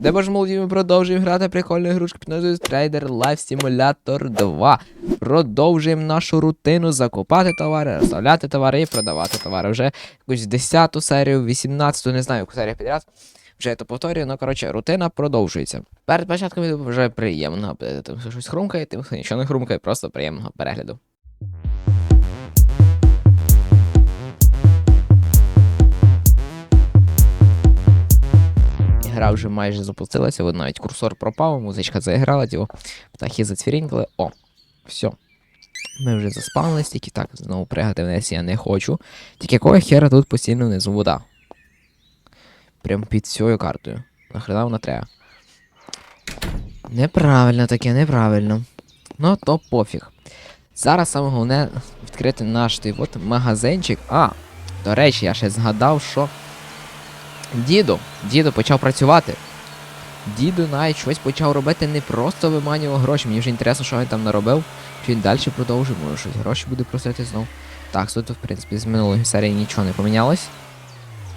Де боже молоді, ми продовжуємо грати прикольну ігрушку під назвою Trader Life Simulator 2. Продовжуємо нашу рутину закупати товари, розставляти товари і продавати товари. Вже якусь 10 серію, 18, не знаю, яку серію підряд. Вже я то повторюю, ну коротше, рутина продовжується. Перед початком відео вже приємного. Тим, хто щось хрумкає, тим, нічого не хрумкає, просто приємного перегляду. Гра вже майже запустилася, от навіть курсор пропав, музичка заіграла, тіво, птахи зацвірінькали. О, все. Ми вже заспавнились, тільки так, знову пригати вниз я не хочу. Тільки якого хера тут постійно внизу вода. Прям під цією картою. Нахрена вона треба. Неправильно таке, неправильно. Ну, то пофіг. Зараз саме головне відкрити наш той от магазинчик. А, до речі, я ще згадав, що Діду, діду почав працювати. Діду навіть щось почав робити, не просто виманював гроші. Мені вже інтересно, що він там наробив. Чи він далі продовжив, може щось гроші буде просити знов. Так, тут, в принципі, з минулої серії нічого не помінялось.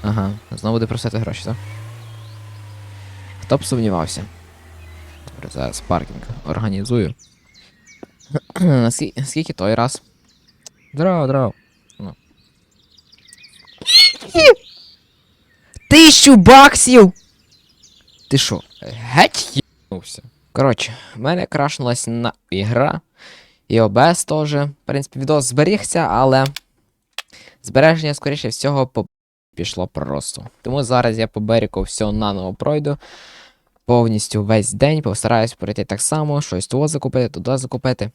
Ага, знову буде просити гроші, так? Хто б сумнівався? Добре, зараз паркінг організую. Скільки, той раз? Здорово, здорово. Ну. Тисячу баксів! Ти що, геть їбнувся? Коротше, в мене крашнулась на ігра. І ОБС теж. В принципі, відос зберігся, але збереження, скоріше всього, по... пішло просто. Тому зараз я по берегу все наново пройду. Повністю весь день постараюсь пройти так само, щось того закупити, туди закупити.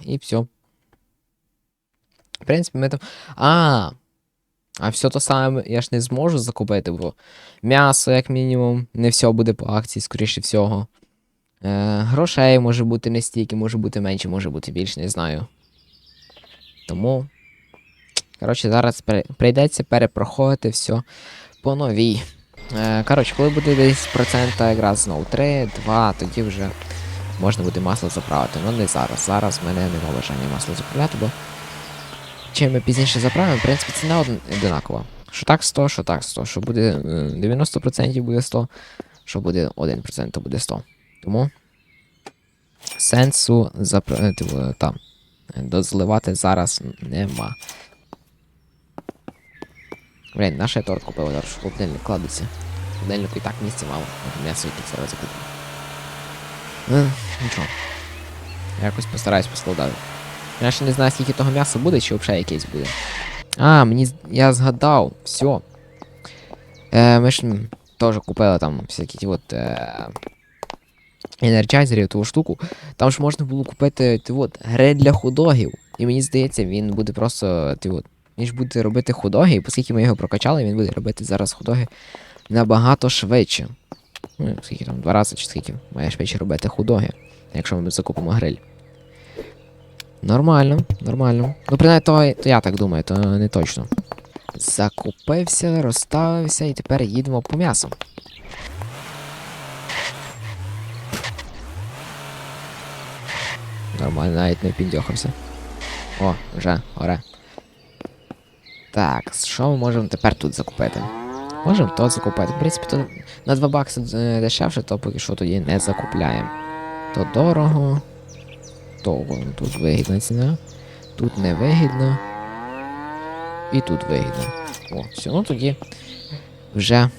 І все. В принципі, ми там. А, а все то саме я ж не зможу закупити, бо м'ясо, як мінімум, не все буде по акції, скоріше всього. Е, грошей може бути не стільки, може бути менше, може бути більше, не знаю. Тому. Коротше, зараз прийдеться перепроходити все по новій. Е, коротше, коли буде десь процента якраз знову 3, 2, тоді вже можна буде масло заправити. Ну не зараз. Зараз в мене немає бажання масло заправляти, бо чим ми пізніше заправимо, в принципі, ціна од- одинакова. Що так 100, що так 100. Що буде е, 90% буде 100, що буде 1%, то буде 100. Тому сенсу запра... типу, там, дозливати зараз нема. Блін, наш я торт купив, зараз в холодильник кладеться. В холодильнику і так місця мало, м'ясо яке зараз закупив. Ну, нічого. Якось постараюсь поскладати. Я ще не знаю, скільки того м'яса буде, чи взагалі якесь буде. А, мені. Я згадав, все. Е, ми ж теж купили там всякі ті от. Е, енерджайзерів, ту штуку. Там ж можна було купити ти от, гриль для худогів. І мені здається, він буде просто. Ти от, він ж буде робити худоги, і оскільки ми його прокачали, він буде робити зараз худоги набагато швидше. Ну, скільки там, два рази чи скільки має швидше робити худоги, якщо ми закупимо гриль. Нормально, нормально. Ну, принаймні, то, то я так думаю, то не точно. Закупився, розставився і тепер їдемо по м'ясу. Нормально, навіть не піддьохався. О, вже, оре. Так, що ми можемо тепер тут закупити? Можемо то закупити. В принципі, то на 2 бакси е, дешевше, то поки що тоді не закупляємо. То дорого. То тут вигідна ціна. Тут не. І тут вигідно. О, все, ну тоді вже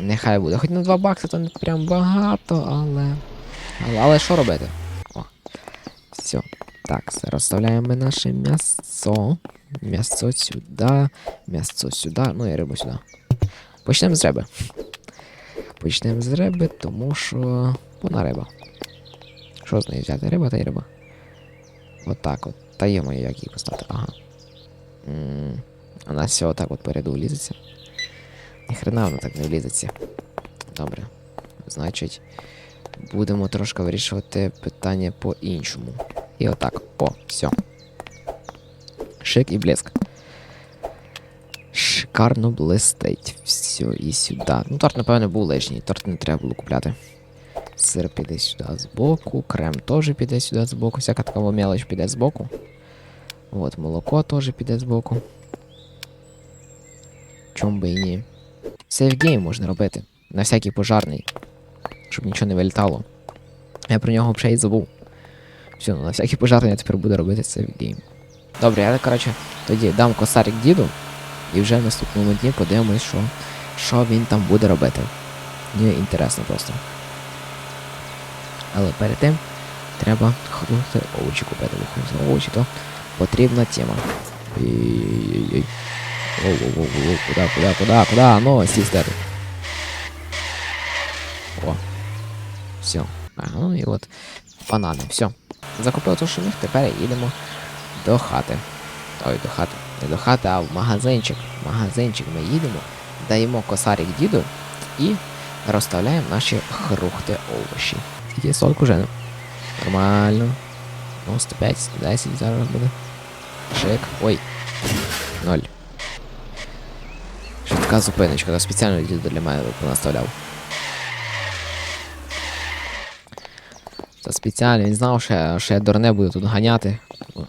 нехай буде. Хоч на 2 бакси, то не прям багато, але. Але, але що робити? О. Все. Так, розставляємо ми наше м'ясо. М'ясо сюди. М'ясо сюди. Ну і рибу сюди. Почнемо з риби. Почнемо з риби, тому що. Вона риба. Що з неї взяти? Риба та й риба. Отак от. Та є моє, як її поставити. Ага. м Вона все отак от переду влізеться. Ніхрена вона так не влізеться. Добре. Значить, будемо трошки вирішувати питання по-іншому. І отак. О, все. Шик і блеск. Шикарно блистить. Все, і сюди. Ну, торт, напевно, був лишній. Торт не треба було купляти. Сир піде сюди збоку, крем теж піде сюди збоку, всяка така мелоч піде збоку. От, молоко теж піде збоку. Чом би і ні. Сейф гейм можна робити. На всякий пожарний. щоб нічого не вилітало. Я про нього взагалі і забув. Все, ну на всякий пожарний я тепер буду робити це в гейм. Добре, я коротше тоді дам косарик діду, і вже в наступному дні подивимось, що, що він там буде робити. Мені інтересно просто. Але перед тим треба хрути овочі купити, бо хрути овочі то потрібна тема. Ой-ой-ой. Воу-воу-воу, куда, куда, куда, куда, ну, сістер. О. Все. А, ну і от банани, все. Закупив то, що міг, тепер їдемо до хати. Ой, до хати. Не до хати, а в магазинчик. В магазинчик ми їдемо, даємо косарик діду і розставляємо наші хрухти овочі. Скільки сольку вже? Нормально. Ну, 105, 110 зараз буде. Шик. Ой. Ноль. Що така зупиночка, спеціально для мене наставляв. Це спеціально, він знав, що що я дурне буду тут ганяти,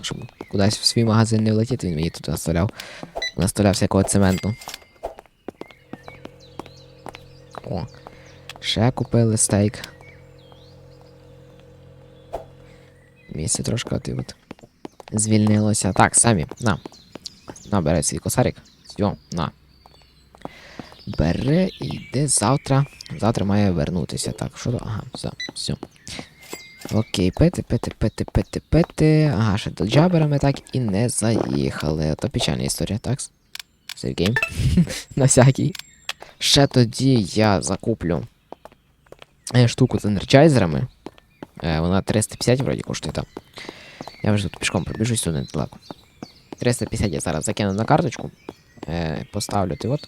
щоб кудись в свій магазин не влетіти, він мені тут наставляв. Наставляв всякого цементу. О. Ще купили стейк. Місце трошки і от звільнилося. Так, самі, на. На, бери свій косарик. Все, на. Бери і йди завтра. Завтра має вернутися. Так, що? Ага, все, все. Окей, пити, пити, пити, пити, пити. Ага, ще до джабера ми так і не заїхали. То печальна історія, так? Сергій. На всякий. Ще тоді я закуплю е, штуку з енерджайзерами. Вона 350 вроді коштує там. Я вже тут пішком пробіжусь тут недалеко. 350 я зараз закину на карточку. Е, поставлю ти от.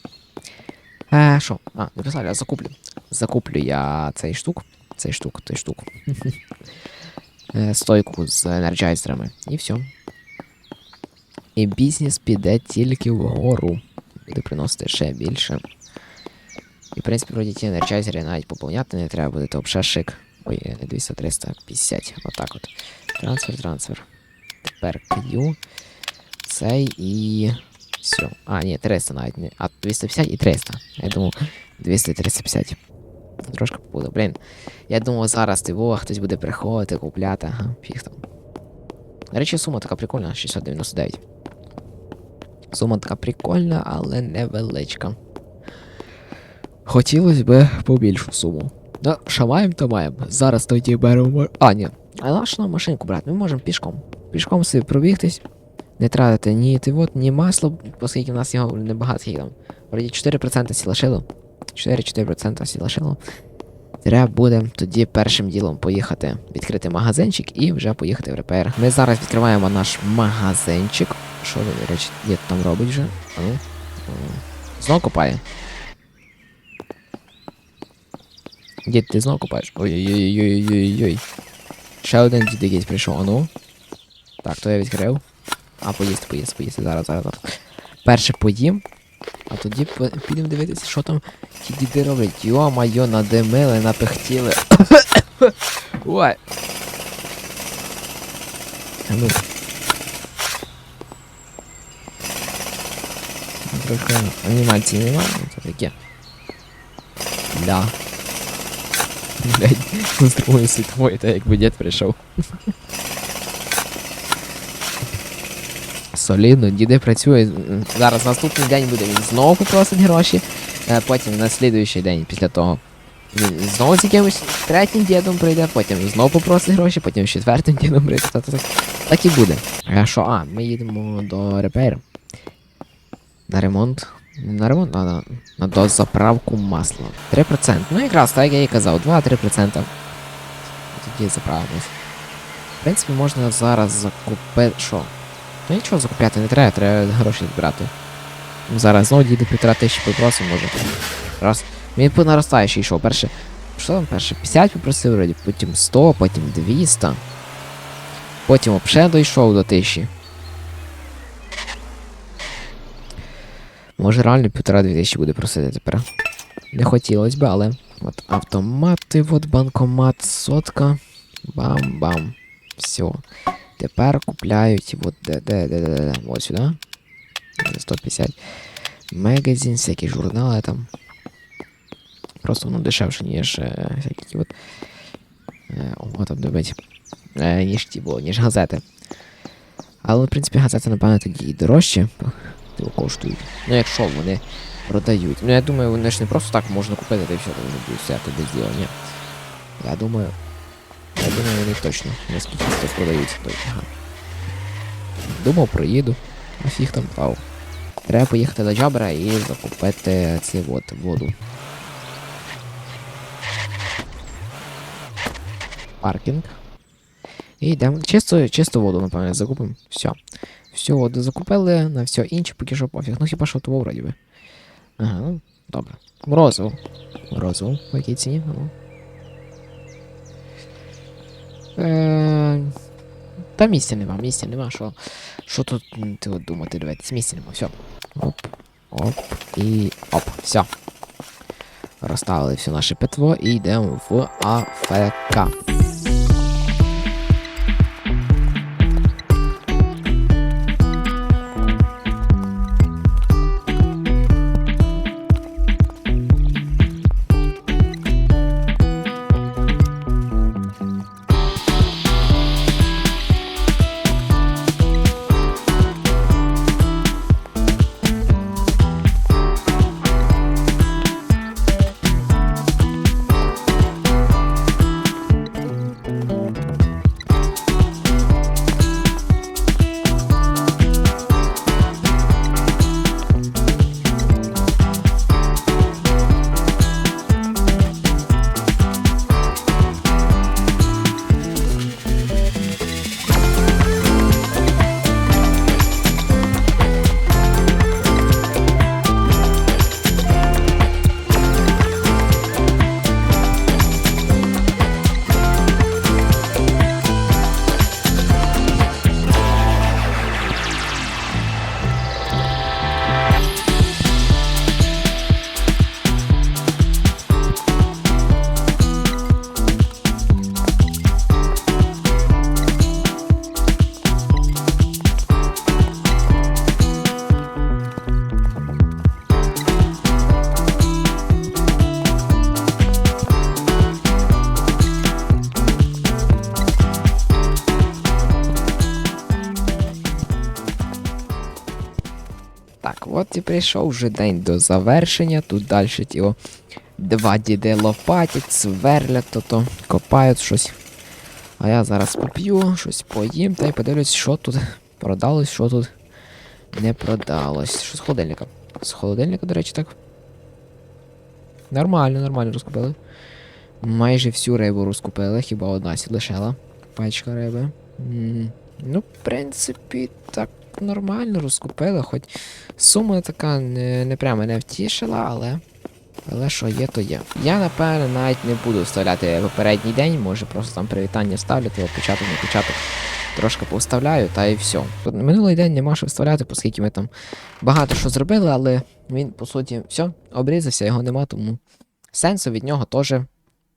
Е, що? А, не поставлю, а закуплю. Закуплю я цей штук. Цей штук, той штук. Е, Стойку з енерджайзерами. І все. І бізнес піде тільки вгору. Буде приносити ще більше. І, в принципі, вроді ті енерджайзери навіть поповняти не треба буде, то взагалі шик. Ой, е, не 200, 350. Отак от. Трансфер, трансфер. Тепер Q. Цей і. Все. А, ні, 300 навіть. А 250 і 300. Я думав, 200 350. Трошки попутав. Блін. Я думав, зараз ти во, хтось буде приходити, купляти, ага, фіг там. До речі, сума така прикольна, 699. Сума така прикольна, але невеличка. Хотілося б побільшу суму. Ну, що маємо, то маємо. Зараз тоді беремо. А, ні. А нашу нам машинку брати? Ми можемо пішком. Пішком собі пробігтись. Не тратити ні ти от, ні масло, оскільки в нас його небагато скільки там. Вроді 4% сі лишило. 4-4% сі лишило. Треба буде тоді першим ділом поїхати відкрити магазинчик і вже поїхати в репер. Ми зараз відкриваємо наш магазинчик. Що він, речі, дід там робить вже? А ну. Знов копає. Дід, ти знов копаєш? Ой-ой-ой-ой-ой-ой. Ще один дід якийсь прийшов, ну. Так, то я відкрив. А, поїсти, поїсти, поїсти. Зараз, зараз. Перше поїм, а тоді підемо дивитися, що там ті діди роблять. Йо-майо, надимили, напихтіли. Ой. Ну. Трохи анімації немає, ну, це таке. Да. Блять, з другої світової, та якби дід прийшов. Солідно, діди працює. Зараз наступний день буде, він знову попросить гроші. е, Потім на слідуючий день після того. Він знову з якимось третім дідом прийде, потім знову попросить гроші, потім четвертим дідом прийде. Та, та, так, так і буде. А що? А, ми їдемо до репейру. На ремонт. Не На на, дозаправку масла. 3%. Ну якраз так я і казав, 2-3%. Тоді заправимось. В принципі, можна зараз закупити. Що? Ну нічого закупляти не треба, треба гроші збирати. Зараз знову діду півтора тисячі попросив, може. Раз. Він по наростаючій йшов. Перше. Що там перше? 50 попросив вроді, потім 100, потім 200. Потім взагалі дійшов до 1000. Може реально півтора-дві тисячі буде просити тепер. Не хотілося б, але. От автомати, от банкомат, сотка. Бам-бам. Все. Тепер купляють от де, де, де, де, де, от сюди. 150. Магазин, всякі журнали там. Просто воно дешевше, ніж е, всякі от. Е, о, там дивить. Е, ніж ті було, ніж газети. Але, в принципі, газети, напевно, тоді і дорожче типу, коштують. Ну, якщо вони продають. Ну, я думаю, вони ж не просто так можна купити, й все, то вже буде все без діла, ні. Я думаю. Я думаю, вони точно наскільки це продають. То, ага. Думав, проїду. А фіг там пав. Треба поїхати до Джабра і закупити цю от воду. Паркінг. І йдемо. Чисто, чисто воду, напевно, закупимо. Все. Воду закупили, на все інше поки що пофіг. Ну хіба що того вроді би. Ага, ну, добре. Морозиво. Морозиво. По якій ціні? Ну. Е, та місця нема, місця нема, що, що тут ти думати, дивитись, місця нема, все. Оп, оп, і оп, все. Розставили все наше питво і йдемо в АФК. Так, от і прийшов вже день до завершення. Тут далі тіло два діди лопатять, сверлять, то-то копають щось. А я зараз поп'ю, щось поїм та й подивлюсь, що тут продалось, що тут не продалось. Що з холодильника? З холодильника, до речі, так. Нормально, нормально розкупили. Майже всю рибу розкупили, хіба одна сі лишила. Пачка риби. М, Ну, в принципі, так нормально розкупили, хоч сума така не, не прямо не втішила, але. Але що є, то є. Я, напевно, навіть не буду вставляти попередній день, може просто там привітання ставлю, то початок на початок трошки повставляю, та і все. Минулий день нема що вставляти, оскільки ми там багато що зробили, але він, по суті, все, обрізався, його нема, тому сенсу від нього теж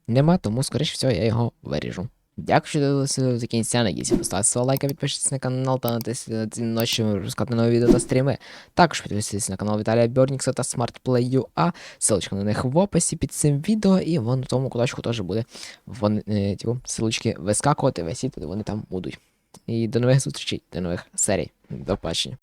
нема, тому, скоріш всього, я його виріжу. Дякую, що дивилися до кінця. Надіюся, поставте свого лайка, підпишіться на канал та натисніть на дзвіночок, щоб розказати нові відео та стріми. Також підписуйтесь на канал Віталія Бьорнікса та SmartPlay.ua. Ссылочка на них в описі під цим відео, і вон у тому куточку теж буде вон, е, типу, ссылочки вискакувати, висіти, вони там будуть. І до нових зустрічей, до нових серій. До побачення.